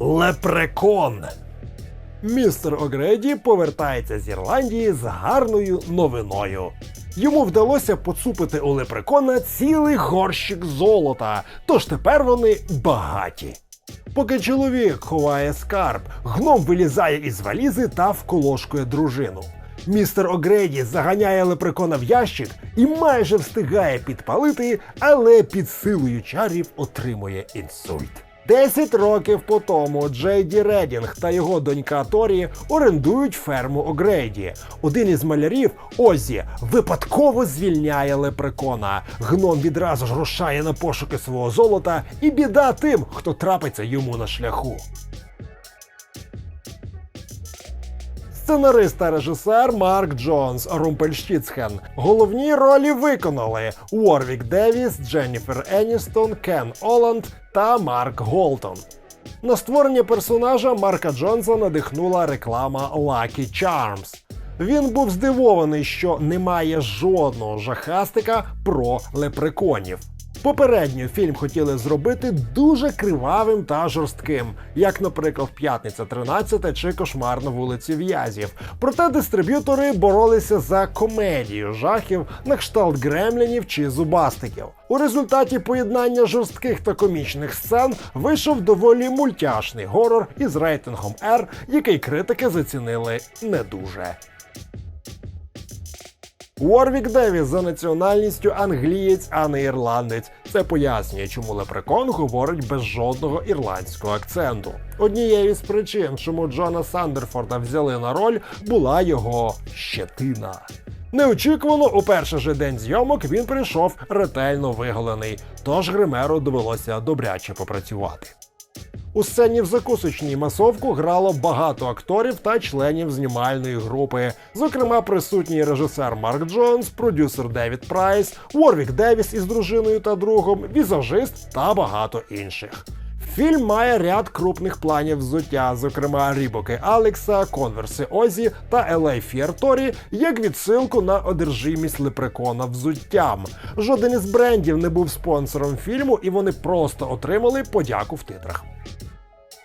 Лепрекон. Містер Огреді повертається з Ірландії з гарною новиною. Йому вдалося поцупити у лепрекона цілий горщик золота, тож тепер вони багаті. Поки чоловік ховає скарб, гном вилізає із валізи та вколошкує дружину. Містер Огреді заганяє лепрекона в ящик і майже встигає підпалити, але під силою чарів отримує інсульт. Десять років по тому Джейді Редінг та його донька Торі орендують ферму Огрейді. Один із малярів Озі випадково звільняє лепрекона. Гном відразу ж рушає на пошуки свого золота, і біда тим, хто трапиться йому на шляху. Сценарист та режисер Марк Джонс, Румпельштіцхен. Головні ролі виконали Уорвік Девіс, Дженніфер Еністон, Кен Оланд та Марк Голтон. На створення персонажа Марка Джонса надихнула реклама Lucky Charms. Він був здивований, що немає жодного жахастика про лепреконів. Попередньо фільм хотіли зробити дуже кривавим та жорстким, як, наприклад, П'ятниця 13 чи Кошмар на вулиці В'язів. Проте дистриб'ютори боролися за комедію жахів на кшталт гремлінів чи зубастиків. У результаті поєднання жорстких та комічних сцен вийшов доволі мультяшний горор із рейтингом R, який критики зацінили не дуже. Уорвік Девіс за національністю англієць, а не ірландець. Це пояснює, чому Лепрекон говорить без жодного ірландського акценту. Однією з причин, чому Джона Сандерфорда взяли на роль, була його щетина. Неочікувано у перший же день зйомок він прийшов ретельно виголений, тож гримеру довелося добряче попрацювати. У сцені в закусочній масовку грало багато акторів та членів знімальної групи. Зокрема, присутній режисер Марк Джонс, продюсер Девід Прайс, Уорвік Девіс із дружиною та другом, візажист та багато інших. Фільм має ряд крупних планів взуття, зокрема рібоки Алекса, конверси Озі та Елей Фіарторі, як відсилку на одержимість лепрекона взуттям. Жоден із брендів не був спонсором фільму, і вони просто отримали подяку в титрах.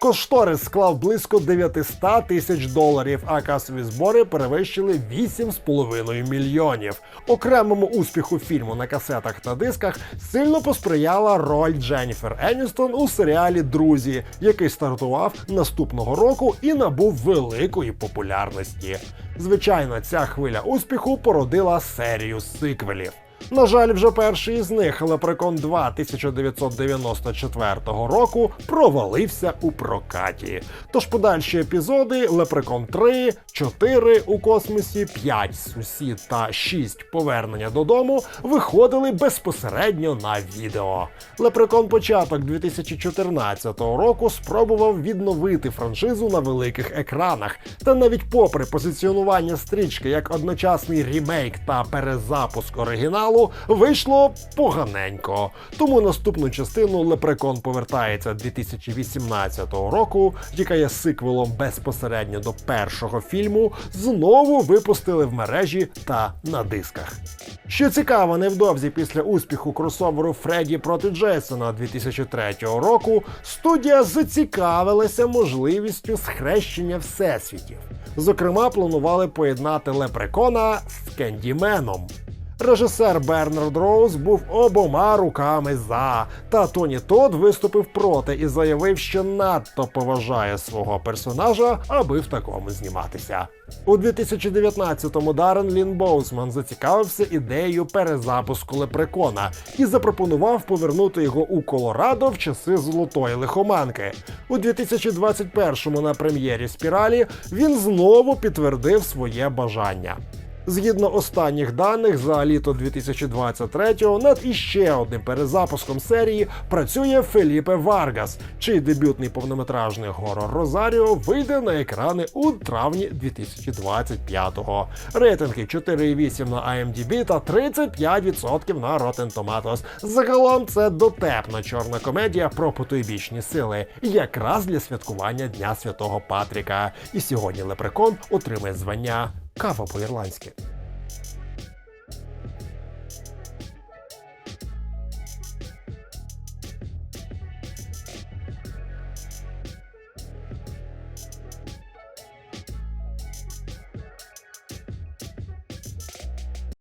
Кошторис склав близько 900 тисяч доларів, а касові збори перевищили 8,5 мільйонів. Окремому успіху фільму на касетах та дисках сильно посприяла роль Дженніфер Еністон у серіалі Друзі, який стартував наступного року і набув великої популярності. Звичайно, ця хвиля успіху породила серію сиквелів. На жаль, вже перший із них Лепрекон 2 1994 року провалився у прокаті. Тож подальші епізоди Лепрекон 3, 4 у космосі, 5 сусід та 6 повернення додому виходили безпосередньо на відео. Лепрекон початок 2014 року спробував відновити франшизу на великих екранах. Та навіть попри позиціонування стрічки як одночасний рімейк та перезапуск оригіналу, вийшло поганенько. Тому наступну частину Лепрекон повертається 2018 року, яка є сиквелом безпосередньо до першого фільму, знову випустили в мережі та на дисках. Що цікаво, невдовзі після успіху кросоверу Фредді проти Джейсона 2003 року студія зацікавилася можливістю схрещення всесвітів. Зокрема, планували поєднати Лепрекона з Кендіменом. Режисер Бернард Роуз був обома руками за, та Тоні Тодд виступив проти і заявив, що надто поважає свого персонажа, аби в такому зніматися. У 2019-му Даррен Лін Боусман зацікавився ідеєю перезапуску Лепрекона і запропонував повернути його у Колорадо в часи золотої лихоманки. У 2021-му на прем'єрі спіралі він знову підтвердив своє бажання. Згідно останніх даних, за літо 2023-го над іще одним перезапуском серії працює Феліпе Варгас, чий дебютний повнометражний горор Розаріо вийде на екрани у травні 2025-го. Рейтинги 4,8 на IMDb та 35% на Rotten Tomatoes. Загалом це дотепна чорна комедія про потойбічні сили, якраз для святкування Дня Святого Патріка. І сьогодні Лепрекон отримає звання Кава по-ірландськи.